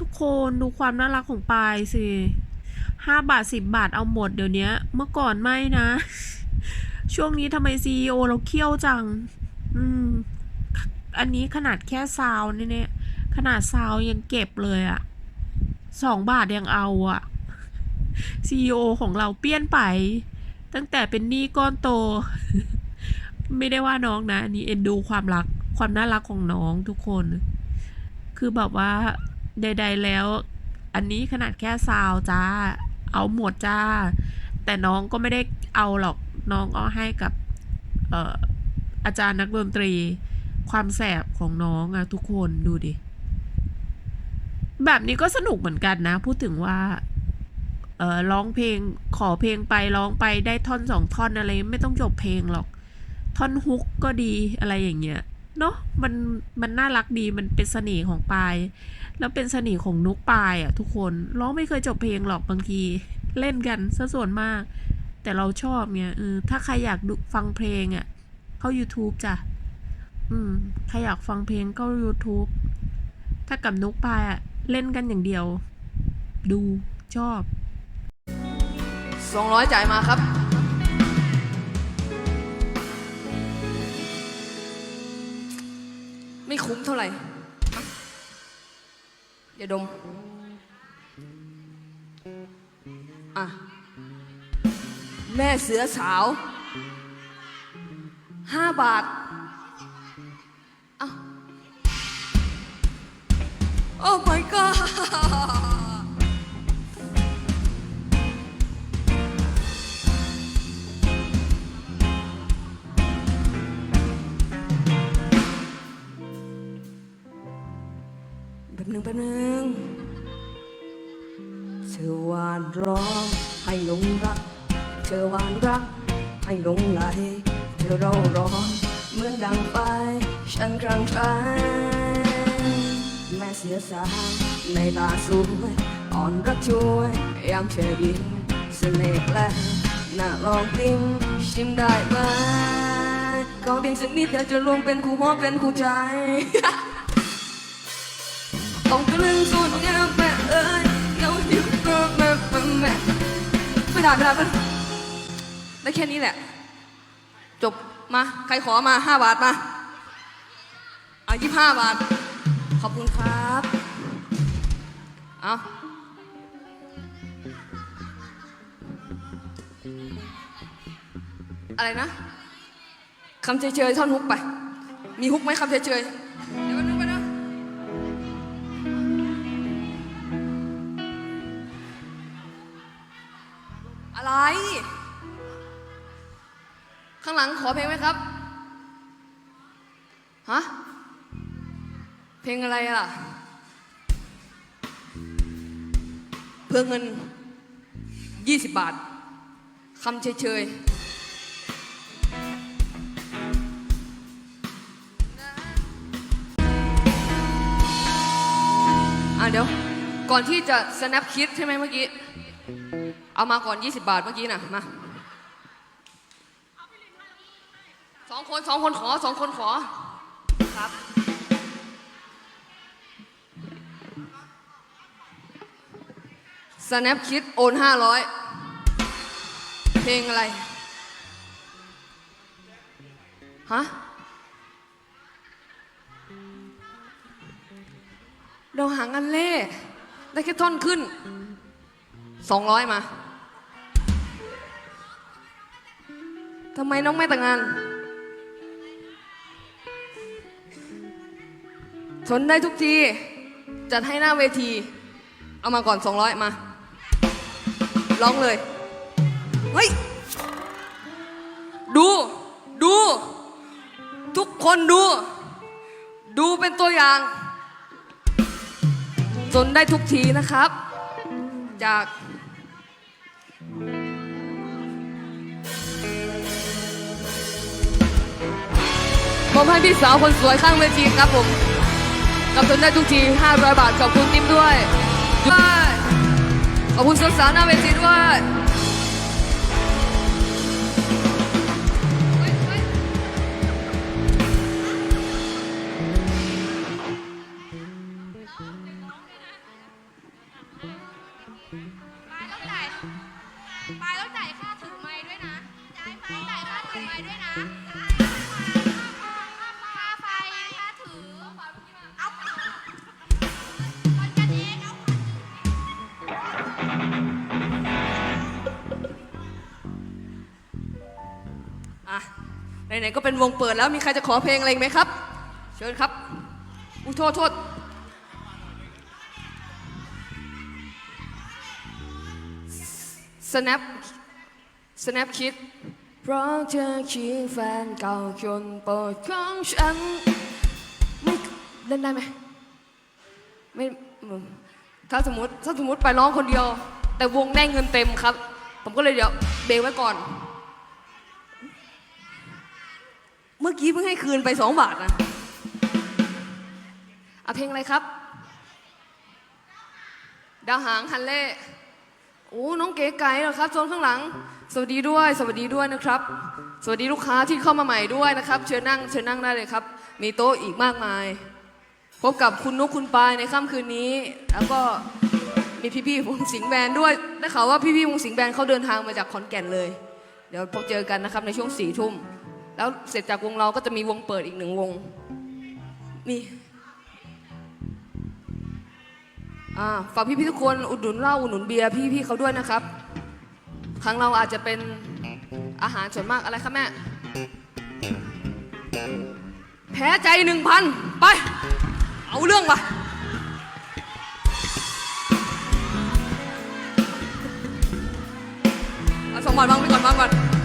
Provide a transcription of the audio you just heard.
ทุกคนดูความน่ารักของปายสิห้าบาทสิบบาทเอาหมดเดี๋ยวนี้เมื่อก่อนไม่นะ ช่วงนี้ทำไมซีอเราเคี่ยวจัง อืม อันนี้ขนาดแค่ซาวน์เนี่ยขนาดซาวยังเก็บเลยอะสองบาทยังเอาอะซีอของเราเปี้ยนไป ตั้งแต่เป็นหนี้ก้อนโต ไม่ได้ว่าน้องนะ อันนี้เอ็นดูความรักความน่ารักของน้องทุกคน คือแบบว่า ใด ๆ แล้ว อันนี้ขนาดแค่ซาวจ้า เอาหมดจ้า แต่น้องก็ไม่ได้เอาหรอกน้องเอาให้กับเอ่ออาจารย์นักดนตรี ความแสบของน้องอะทุกคนดูดิ แบบนี้ก็สนุกเหมือนกันนะ พูดถึงว่าเออร้องเพลงขอเพลงไปร้องไปได้ท่อนสองท่อนอะไร ไม่ต้องจบเพลงหรอก ท่อนฮุกก็ดีอะไรอย่างเงี้ย เนาะมันมันน่ารักดีมันเป็นเสน่ห์ของปาย แล้วเป็นเสน่ห์ของนุกปายอะ ทุกคนร้องไม่เคยจบเพลงหรอกบางที เล่นกันซะส่วนมาก แต่เราชอบเนี่ยเออถ้าใครอยากฟังเพลงอะ เข้า YouTube จ้ะอืมใครอยากฟังเพลงก็ YouTube ถ้ากับนุกปายอะ เล่นกันอย่างเดียว ดูชอบสองร้อยจ่ายมาครับ ไม่คุ้มเท่าไหร่อย่าดม อะ แม่เสือสาว ห้าบาท เอ้าโอ้ my god หนึ่งแป๊บหนึ่งเธอหวานร้องให้หลงรัก เธอหวานรัก ให้หลงไหลเธอเราร้อนเหมือนดังไฟฉันกลางใจแม่เสียสาในตาสวยอ่อนรักช่วยยามเธอยิ้มเสน่ห์แปลน่าลองลิ้มชิมได้ไหมขอเพียงสักนิดเดียวจะรวมเป็นคู่หัวเป็นคู่ใจ ต้องตะลึงสุดเนี่ยแม่เอ้ยเดี๋ยวเดี๋ยวแม่แม่แม่แม่ไม่ได้ไม่ได้ไม่ได้ได้แค่นี้แหละ จบมา ใครขอมาห้าบาทมาเอายี่ห้าบาท ขอบคุณครับเอาอะไรนะคำเฉยๆท่อนฮุกไป มีฮุกไหมคำเฉยๆ อะไรข้างหลังขอเพลงไหมครับ ฮะ เพลงอะไรล่ะ เพื่อเงิน 20 บาท คำเฉยๆอะเดี๋ยว ก่อนที่จะ snap คิดใช่ไหมเมื่อกี้ เอามาก่อน 20 บาทเมื่อกี้นะมาสองคนสองคนขอสองคนขอครับ snap คิดโอน 500 เพลงอะไร ฮะเราหางานเล่ ได้แค่ท่อนขึ้นสองร้อยมา ทำไมน้องไม่แต่งงานทนได้ทุกที จัดให้หน้าเวที เอามาก่อนสองร้อยมา ร้องเลย เฮ้ย ดู ดู ทุกคนดู ดูเป็นตัวอย่าง จนได้ทุกทีนะครับ จาก ผมให้พี่สาวคนสวยข้างเวทีครับผมกับทุนได้ทุกที 500 บาทขอบคุณติ๊มด้วยด้วยขอบคุณสาวๆหน้าเวทีด้วยเฮ้ยเฮ้ยปายต้องจ่ายปายต้องจ่ายค่า ไหนๆก็เป็นวงเปิดแล้วมีใครจะขอเพลงอะไรไหมครับ เชิญครับอุ้ยโทษโทษสแนปสแนปคิดเพราะเธอคือแฟนเก่าคนโปรดของฉันไม่เล่นได้ไหมไม่ถ้าสมมติถ้าสมมติไปร้องคนเดียว แต่วงได้เงินเต็มครับ ผมก็เลยเดี๋ยวเบรกไว้ก่อน เมื่อกี้เพิ่งให้คืนไปสองบาทนะเอาเพลงอะไรครับ ดาวหางฮันเล่โอ้น้องเก๋ไก่เหรอครับโซนข้างหลัง สวัสดีด้วย สวัสดีด้วยนะครับ สวัสดีลูกค้าที่เข้ามาใหม่ด้วยนะครับ เชิญนั่งเชิญนั่งได้เลยครับ มีโต๊ะอีกมากมาย พบกับคุณนุกคุณปายในค่ำคืนนี้ แล้วก็มีพี่ๆวงสิงห์แบนด้วยได้ข่าวว่าพี่ๆวงสิงห์แบนเขาเดินทางมาจากขอนแก่นเลย เดี๋ยวพบเจอกันนะครับในช่วงสี่ทุ่ม แล้วเสร็จจากวงเราก็จะมีวงเปิดอีกหนึ่งวงมีอ่ฝากพี่ๆทุกคนอุดหนุนเหล้าอุดหนุนเบียร์พี่ๆเขาด้วยนะครับ ครั้งเราอาจจะเป็นอาหารส่วนมากอะไรครับแม่ แพ้ใจหนึ่งพันไป เอาเรื่องว่ะเอาสองบาทวางไปก่อนวางก่อน